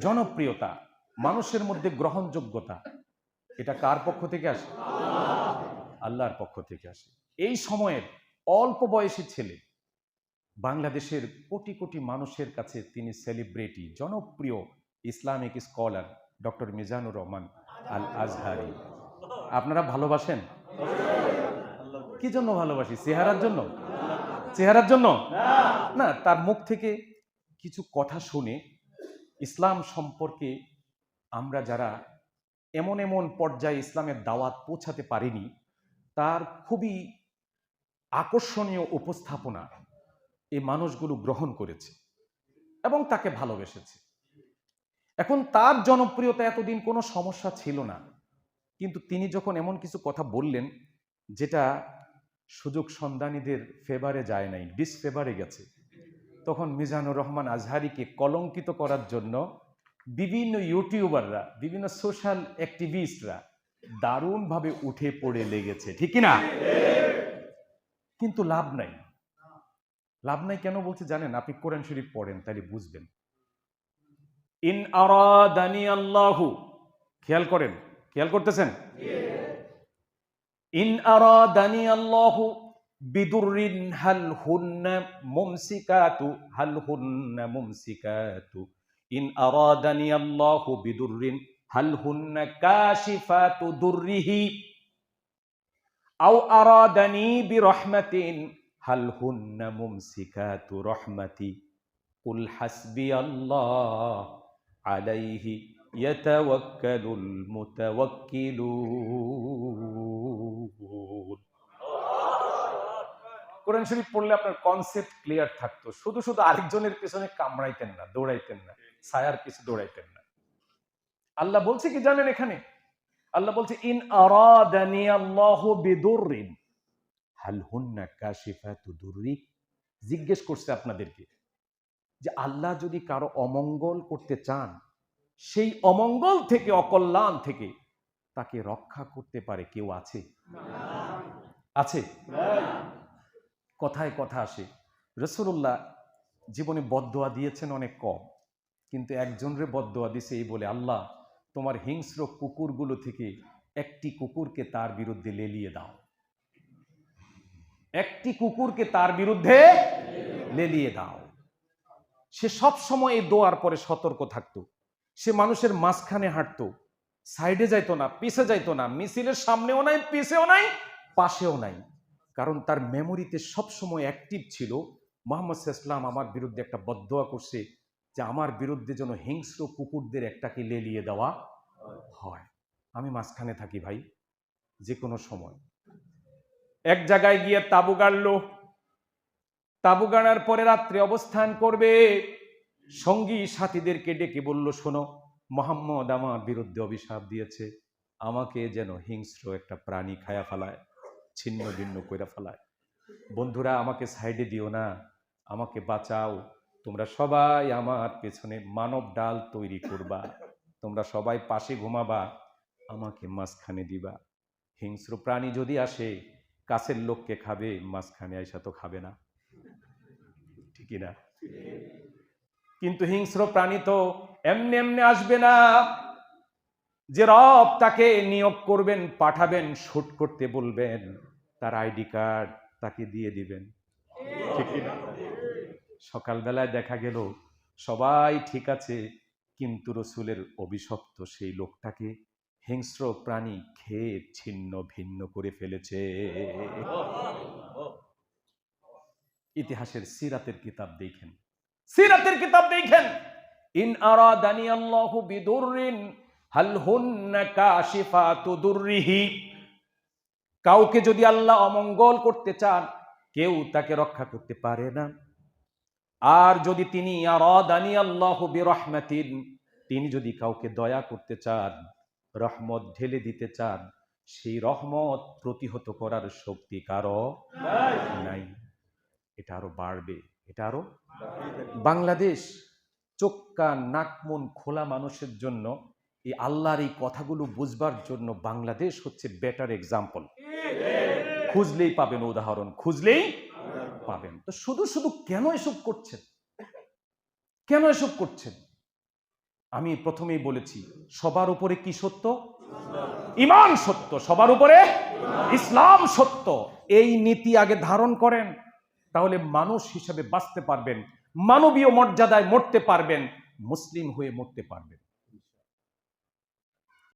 জনপ্রিয়তা, মানুষের মধ্যে গ্রহণযোগ্যতা, এটা কার পক্ষ থেকে আসে? আল্লাহর পক্ষ থেকে আসে। এই সময়ের অল্প বয়সী ছেলে, বাংলাদেশের কোটি কোটি মানুষের কাছে তিনি সেলিব্রিটি জনপ্রিয় Islamic scholar doctor Mizanur Rahman Al Azhari আপনারা ভালোবাসেন? কি জন্য ভালোবাসি? চেহারার জন্য? চেহারার জন্য? না, তার মুখ থেকে কিছু কথা শুনে ইসলাম সম্পর্কে আমরা যারা এমন এমন পর্যায়ে ইসলামের দাওয়াত পৌঁছাতে পারিনি, তার খুবই আকর্ষণীয় উপস্থাপনা এই মানুষগুলো গ্রহণ করেছে এবং তাকে ভালোবেসেছে। এখন তার জনপ্রিয়তা এতদিন কোনো সমস্যা ছিল না, কিন্তু তিনি যখন এমন কিছু কথা বললেন, যেটা সুযোগ সন্ধানীদের ফেভারে যায় নাই ডিসফেভারে গেছে তখন মিজানুর রহমান আজহারিকে কলঙ্কিত করার জন্য বিভিন্ন ইউটিউবাররা, বিভিন্ন সোশ্যাল অ্যাক্টিভিস্টরা দারুণভাবে উঠে পড়ে লেগেছে, ঠিক না কিন্তু লাভ নাই। লাভ নাই কেন বলছে জানেন? আপনি কোরআন শরীফ পড়েন, তাহলে বুঝবেন। ইন আরাদানি আল্লাহু, খেয়াল করেন, খেয়াল করতেছেন? ইন আরাদানি আল্লাহু বিদুররিন হাল হুন্না মুমসিকাতু হাল হুন্না মুমসিকাতু ইন আরাদানি আল্লাহু বিদুররিন হাল হুন্না কাশিফাতু দুররিহি আও আরাদানি বিরহমাতিন হাল হুন্না মুমসিকাতু রহমাতি কুল হাসবি আল্লাহ আলাইহি ইয়াতাওয়াক্কালুল মুতাওয়াক্কিলুন কোরআন শরীফ পড়লে আপনার কনসেপ্ট ক্লিয়ার থাকতো। শুধু শুধু আরেকজনের পেছনে কামড়াইতেন না, দৌড়াইতেন না, ছায়ার পিছনে দৌড়াইতেন না। আল্লাহ বলছে কি জানেন এখানে? আল্লাহ বলছে, ইন আরাদানি আল্লাহু বিদুররিন। হাল হুন্না কাশিফাতু দুররি। জিজ্ঞেস করছে আপনাদেরকে যে আল্লাহ যদি কারও অমঙ্গল করতে চান, সেই অমঙ্গল থেকে, অকল্যাণ থেকে তাকে রক্ষা করতে পারে কেউ আছে? আছে? কথায় কথা আসে। রসুল্লাহ জীবনে বদোয়া দিয়েছেন অনেক কম। কিন্তু একজনরে বদোয়া দিছে এই বলে, আল্লাহ, তোমার হিংস্র কুকুরগুলো থেকে একটি কুকুরকে তার বিরুদ্ধে লেলিয়ে দাও। একটি কুকুরকে তার বিরুদ্ধে লেলিয়ে দাও। সে সব সময় এই দোয়ার পরে সতর্ক থাকতো। সে মানুষের মাঝখানে হাঁটতো। সাইডে যাইতো না, পিছে যাইতো না, মিছিলের সামনেও নাই, পিছেও নাই, পাশেও নাই। কারণ তার মেমোরিতে সবসময় অ্যাক্টিভ ছিল। মোহাম্মদ ইসলাম আমার বিরুদ্ধে একটা বদোয়া করছে যে আমার বিরুদ্ধে যেন হিংস্র কুকুরদের একটাকে লেলিয়ে দেওয়া হয়। আমি মাঝখানে থাকি ভাই যে কোনো সময়। এক জায়গায় গিয়ে তাবু গাড়লো। তাবু গাড়ার পরে রাত্রে অবস্থান করবে। সঙ্গী সাথীদেরকে ডেকে বলল, শোনো, মোহাম্মদ আমার বিরুদ্ধে অভিশাপ দিয়েছে। আমাকে যেন হিংস্র একটা প্রাণী খায়া ফেলায়। ছিন্ন ভিন্ন করে ফেলায়। বন্ধুরা, আমাকে সাইডে দিও না। আমাকে বাঁচাও। তোমরা সবাই আমার পেছনে মানব ডাল তৈরি করবা। তোমরা সবাই পাশে ঘুমাবা। আমাকে মাঝখানে দিবা। হিংস্র প্রাণী যদি আসে, কাছের লোককে খাবে, মাঝখানে আইসা তো খাবে না। ঠিকই না? কিন্তু হিংস্র প্রাণী তো এমনি এমনি আসবে না। যে রব তাকে নিয়োগ করবেন, পাঠাবেন, শুট করতে বলবেন, তার আইডি কার্ড তাকে দিয়ে দিবেন। ঠিক সকালবেলায় দেখা গেল, সবাই ঠিক আছে, কিন্তু রসুলের অভিশপ্ত সেই লোকটাকে হিংস্র প্রাণী খেয়ে ছিন্ন ভিন্ন করে ফেলেছে। ইতিহাসের সিরাতের কিতাব দেখেন। সিরাতের কিতাব দেখেন! ইন আরাদানি আল্লাহু বিদুররিন কাউকে যদি আল্লাহ অমঙ্গল করতে চান, কেউ তাকে রক্ষা করতে পারে না। আর যদি তিনি আরাদানি আল্লাহু বিরহমাতিন, তিনি যদি কাউকে দয়া করতে চান, রহমত ঢেলে দিতে চান, সেই রহমত প্রতিহত করার শক্তি কারও নাই। এটা আরও বাড়বে, এটা আরও বাংলাদেশ চোখ, কান, নাক, মন খোলা মানুষের জন্য এই আল্লাহর এই কথাগুলো বুঝবার জন্য বাংলাদেশ হচ্ছে বেটার এক্সাম্পল খুঁজলেই পাবেন উদাহরণ, খুঁজলেই পাবেন। তো শুধু শুধু কেন এসব করছেন? কেন এসব করছেন? আমি প্রথমেই বলেছি, সবার উপরে কি সত্য? ইমান সত্য, সবার উপরে ইসলাম সত্য। এই নীতি আগে ধারণ করেন, তাহলে মানুষ হিসেবে বাঁচতে পারবেন, মানবীয় মর্যাদায় মরতে পারবেন, মুসলিম হয়ে মরতে পারবেন।